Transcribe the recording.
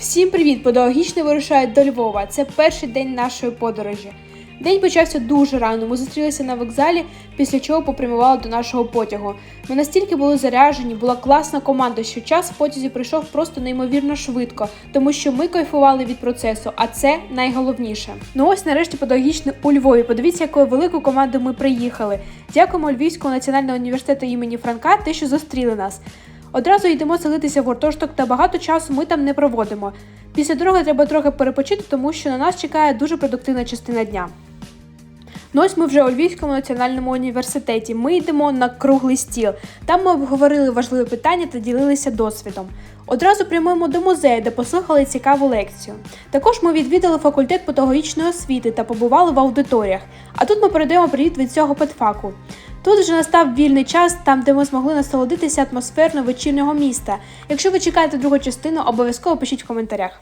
Всім привіт! Педагогічно вирушають до Львова. Це перший день нашої подорожі. День почався дуже рано. Ми зустрілися на вокзалі, після чого попрямували до нашого потягу. Ми настільки були заряжені, була класна команда, що час в потязі прийшов просто неймовірно швидко, тому що ми кайфували від процесу, а це найголовніше. Ну ось нарешті педагогічне у Львові. Подивіться, якою великою командою ми приїхали. Дякуємо Львівському національному університету імені Франка, те, що зустріли нас. Одразу йдемо селитися в гуртожиток та багато часу ми там не проводимо. Після дороги треба трохи перепочити, тому що на нас чекає дуже продуктивна частина дня. Ну ось ми вже у Львівському національному університеті. Ми йдемо на круглий стіл. Там ми обговорили важливі питання та ділилися досвідом. Одразу прямуємо до музею, де послухали цікаву лекцію. Також ми відвідали факультет педагогічної освіти та побували в аудиторіях. А тут ми передаємо привіт від цього педфаку. Тут вже настав вільний час, там, де ми змогли насолодитися атмосферно вечірнього міста. Якщо ви чекаєте другу частину, обов'язково пишіть в коментарях.